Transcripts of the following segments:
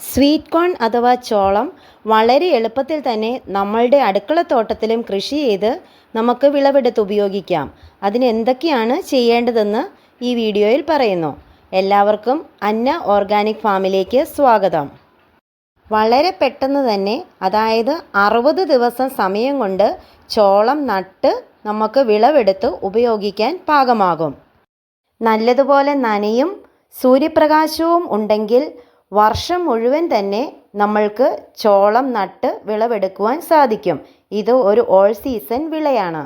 Sweet corn അഥവാ ചോളം വളരെ എളുപ്പത്തിൽ തന്നെ നമ്മളുടെ അടുക്കളത്തോട്ടത്തിലും കൃഷി ചെയ്ത് നമുക്ക് വിളവെടുത്ത് ഉപയോഗിക്കാം. അതിന് എന്തൊക്കെയാണ് ചെയ്യേണ്ടതെന്ന് ഈ വീഡിയോയിൽ പറയുന്നു. എല്ലാവർക്കും അന്ന ഓർഗാനിക് ഫാമിലേക്ക് സ്വാഗതം. വളരെ പെട്ടെന്ന് തന്നെ അതായത് അറുപത് ദിവസം സമയം കൊണ്ട് ചോളം നട്ട് നമുക്ക് വിളവെടുത്ത് ഉപയോഗിക്കാൻ പാകമാകും. നല്ലതുപോലെ നനയും സൂര്യപ്രകാശവും ഉണ്ടെങ്കിൽ വർഷം മുഴുവൻ തന്നെ നമ്മൾക്ക് ചോളം നട്ട് വിളവെടുക്കുവാൻ സാധിക്കും. ഇത് ഒരു ഓൾ സീസൺ വിളയാണ്.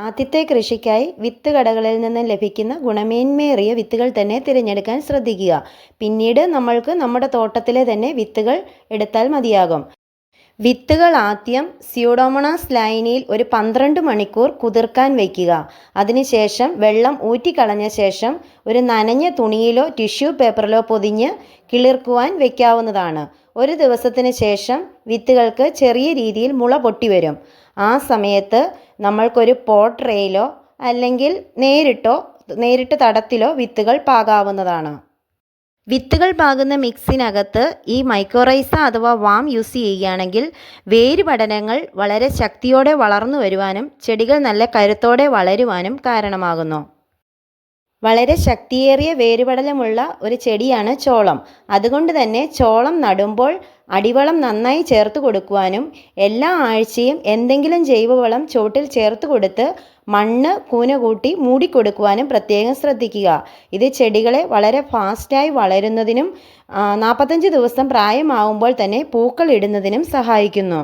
ആദ്യത്തെ കൃഷിക്കായി വിത്ത് കടകളിൽ നിന്ന് ലഭിക്കുന്ന ഗുണമേന്മയേറിയ വിത്തുകൾ തന്നെ തിരഞ്ഞെടുക്കാൻ ശ്രദ്ധിക്കുക. പിന്നീട് നമ്മൾക്ക് നമ്മുടെ തോട്ടത്തിലെ തന്നെ വിത്തുകൾ എടുത്താൽ മതിയാകും. വിത്തുകൾ ആദ്യം സ്യൂഡോമോണാസ് ലൈനിയിൽ ഒരു പന്ത്രണ്ട് മണിക്കൂർ കുതിർക്കാൻ വയ്ക്കുക. അതിനുശേഷം വെള്ളം ഊറ്റിക്കളഞ്ഞ ശേഷം ഒരു നനഞ്ഞ തുണിയിലോ ടിഷ്യൂ പേപ്പറിലോ പൊതിഞ്ഞ് കിളിർക്കുവാൻ വയ്ക്കാവുന്നതാണ്. ഒരു ദിവസത്തിന് ശേഷം വിത്തുകൾക്ക് ചെറിയ രീതിയിൽ മുള പൊട്ടി വരും. ആ സമയത്ത് നമ്മൾക്കൊരു പോട്രയിലോ ട്രേയിലോ അല്ലെങ്കിൽ നേരിട്ടോ നേരിട്ട് തടത്തിലോ വിത്തുകൾ പാകാവുന്നതാണ്. വിത്തുകൾ പാകുന്ന മിക്സിനകത്ത് ഈ മൈക്രോറൈസ അഥവാ വാം യൂസ് ചെയ്യുകയാണെങ്കിൽ വേര് പഠനങ്ങൾ വളരെ ശക്തിയോടെ വളർന്നു വരുവാനും ചെടികൾ നല്ല കരുത്തോടെ വളരുവാനും കാരണമാകുന്നു. വളരെ ശക്തിയേറിയ വേരുപടലമുള്ള ഒരു ചെടിയാണ് ചോളം. അതുകൊണ്ട് തന്നെ ചോളം നടുമ്പോൾ അടിവളം നന്നായി ചേർത്ത് കൊടുക്കുവാനും എല്ലാ ആഴ്ചയും എന്തെങ്കിലും ജൈവവളം ചോട്ടിൽ ചേർത്ത് കൊടുത്ത് മണ്ണ് കൂന കൂട്ടി മൂടിക്കൊടുക്കുവാനും പ്രത്യേകം ശ്രദ്ധിക്കുക. ഇത് ചെടികളെ വളരെ ഫാസ്റ്റായി വളരുന്നതിനും നാൽപ്പത്തഞ്ച് ദിവസം പ്രായമാവുമ്പോൾ തന്നെ പൂക്കൾ ഇടുന്നതിനും സഹായിക്കുന്നു.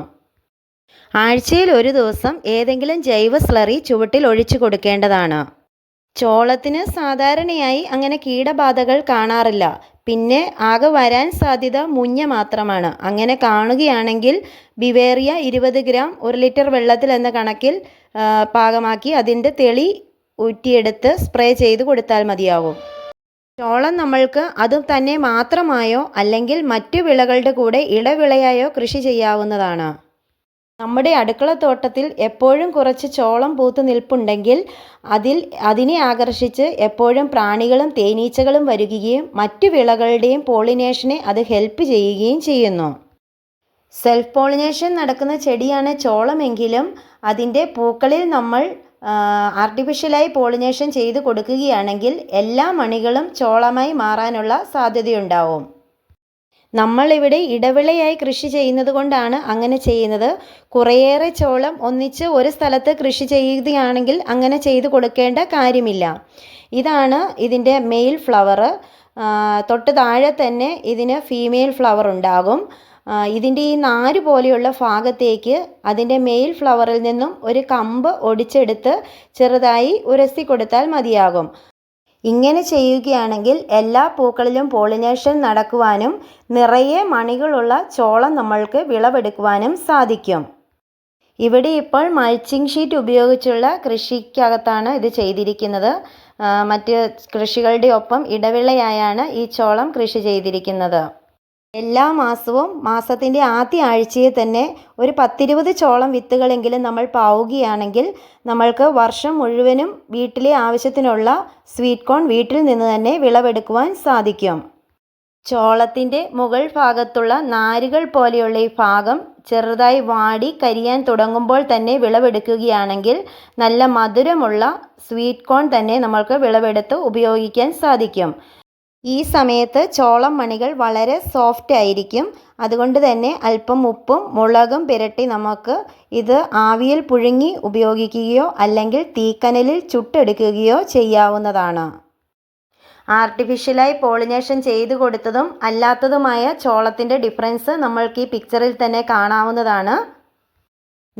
ആഴ്ചയിൽ ഒരു ദിവസം ഏതെങ്കിലും ജൈവ സ്ലറി ചുവട്ടിൽ ഒഴിച്ചു കൊടുക്കേണ്ടതാണ്. ചോളത്തിന് സാധാരണയായി അങ്ങനെ കീടബാധകൾ കാണാറില്ല. പിന്നെ ആകെ വരാൻ സാധ്യത മുഞ്ഞ മാത്രമാണ്. അങ്ങനെ കാണുകയാണെങ്കിൽ ബിവേറിയ ഇരുപത് ഗ്രാം ഒരു ലിറ്റർ വെള്ളത്തിൽ എന്ന കണക്കിൽ പാകമാക്കി അതിന്റെ തെളി ഊറ്റിയെടുത്ത് സ്പ്രേ ചെയ്ത് കൊടുത്താൽ മതിയാകും ചോളം നമ്മൾക്ക് അത് തന്നെ മാത്രമായോ അല്ലെങ്കിൽ മറ്റു വിളകളുടെ കൂടെ ഇടവിളയായോ കൃഷി ചെയ്യാവുന്നതാണ്. നമ്മുടെ അടുക്കളത്തോട്ടത്തിൽ എപ്പോഴും കുറച്ച് ചോളം പൂത്ത് നിൽപ്പുണ്ടെങ്കിൽ അതിൽ അതിനെ ആകർഷിച്ച് എപ്പോഴും പ്രാണികളും തേനീച്ചകളും വരികയും മറ്റു വിളകളുടെയും പോളിനേഷനെ അത് ഹെൽപ്പ് ചെയ്യുകയും ചെയ്യുന്നു. സെൽഫ് പോളിനേഷൻ നടക്കുന്ന ചെടിയാണ് ചോളമെങ്കിലും അതിന്റെ പൂക്കളിൽ നമ്മൾ ആർട്ടിഫിഷ്യലായി പോളിനേഷൻ ചെയ്ത് കൊടുക്കുകയാണെങ്കിൽ എല്ലാ മണികളും ചോളമായി മാറാനുള്ള സാധ്യതയുണ്ടാവും. നമ്മളിവിടെ ഇടവിളയായി കൃഷി ചെയ്യുന്നത് കൊണ്ടാണ് അങ്ങനെ ചെയ്യുന്നത്. കുറേയേറെ ചോളം ഒന്നിച്ച് ഒരു സ്ഥലത്ത് കൃഷി ചെയ്യുകയാണെങ്കിൽ അങ്ങനെ ചെയ്ത് കൊടുക്കേണ്ട കാര്യമില്ല. ഇതാണ് ഇതിന്റെ മെയിൽ ഫ്ലവർ തൊട്ട് താഴെ തന്നെ ഇതിന് ഫീമെയിൽ ഫ്ലവർ ഉണ്ടാകും. ഇതിന്റെ ഈ നാര് പോലെയുള്ള ഭാഗത്തേക്ക് അതിന്റെ മെയിൽ ഫ്ലവറിൽ നിന്നും ഒരു കമ്പ് ഒടിച്ചെടുത്ത് ചെറുതായി ഉരസി കൊടുത്താൽ മതിയാകും. ഇങ്ങനെ ചെയ്യുകയാണെങ്കിൽ എല്ലാ പൂക്കളിലും പോളിനേഷൻ നടക്കുവാനും നിറയെ മണികളുള്ള ചോളം നമ്മൾക്ക് വിളവെടുക്കുവാനും സാധിക്കും. ഇവിടെ ഇപ്പോൾ മൾച്ചിങ് ഷീറ്റ് ഉപയോഗിച്ചുള്ള കൃഷിക്കകത്താണ് ഇത് ചെയ്തിരിക്കുന്നത്. മറ്റ് കൃഷികളുടെ ഒപ്പം ഇടവിളയായാണ് ഈ ചോളം കൃഷി ചെയ്തിരിക്കുന്നത്. എല്ലാ മാസവും മാസത്തിന്റെ ആദ്യ ആഴ്ചയിൽ തന്നെ ഒരു പത്തിരുപത് ചോളം വിത്തുകളെങ്കിലും നമ്മൾ പാവുകയാണെങ്കിൽ നമ്മൾക്ക് വർഷം മുഴുവനും വീട്ടിലെ ആവശ്യത്തിനുള്ള സ്വീറ്റ് കോൺ വീട്ടിൽ നിന്ന് തന്നെ വിളവെടുക്കുവാൻ സാധിക്കും. ചോളത്തിന്റെ മുകൾ ഭാഗത്തുള്ള നാരുകൾ പോലെയുള്ള ഈ ഭാഗം ചെറുതായി വാടി കരിയാൻ തുടങ്ങുമ്പോൾ തന്നെ വിളവെടുക്കുകയാണെങ്കിൽ നല്ല മധുരമുള്ള സ്വീറ്റ് കോൺ തന്നെ നമ്മൾക്ക് വിളവെടുത്ത് ഉപയോഗിക്കാൻ സാധിക്കും. ഈ സമയത്ത് ചോളം മണികൾ വളരെ സോഫ്റ്റ് ആയിരിക്കും. അതുകൊണ്ട് തന്നെ അല്പം ഉപ്പും മുളകും പുരട്ടി നമുക്ക് ഇത് ആവിയിൽ പുഴുങ്ങി ഉപയോഗിക്കുകയോ അല്ലെങ്കിൽ തീക്കനലിൽ ചുട്ടെടുക്കുകയോ ചെയ്യാവുന്നതാണ്. ആർട്ടിഫിഷ്യലായി പോളിനേഷൻ ചെയ്തു കൊടുത്തതും അല്ലാത്തതുമായ ചോളത്തിന്റെ ഡിഫറൻസ് നമ്മൾക്ക് ഈ പിക്ചറിൽ തന്നെ കാണാവുന്നതാണ്.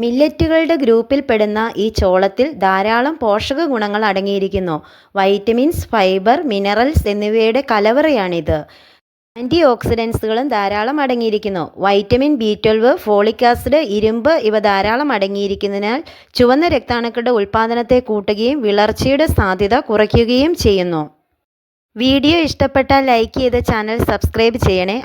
മില്ലറ്റുകളുടെ ഗ്രൂപ്പിൽപ്പെടുന്ന ഈ ചോളത്തിൽ ധാരാളം പോഷക ഗുണങ്ങൾ അടങ്ങിയിരിക്കുന്നു. വൈറ്റമിൻസ് ഫൈബർ മിനറൽസ് എന്നിവയുടെ കലവറയാണിത്. ആന്റി ഓക്സിഡൻസുകളും ധാരാളം അടങ്ങിയിരിക്കുന്നു. Vitamin B twelve folic acid ഇരുമ്പ് ഇവ ധാരാളം അടങ്ങിയിരിക്കുന്നതിനാൽ ചുവന്ന രക്താണുക്കളുടെ ഉൽപ്പാദനത്തെ കൂട്ടുകയും വിളർച്ചയുടെ സാധ്യത കുറയ്ക്കുകയും ചെയ്യുന്നു. വീഡിയോ ഇഷ്ടപ്പെട്ടാൽ ലൈക്ക് ചെയ്ത് ചാനൽ സബ്സ്ക്രൈബ് ചെയ്യണേ.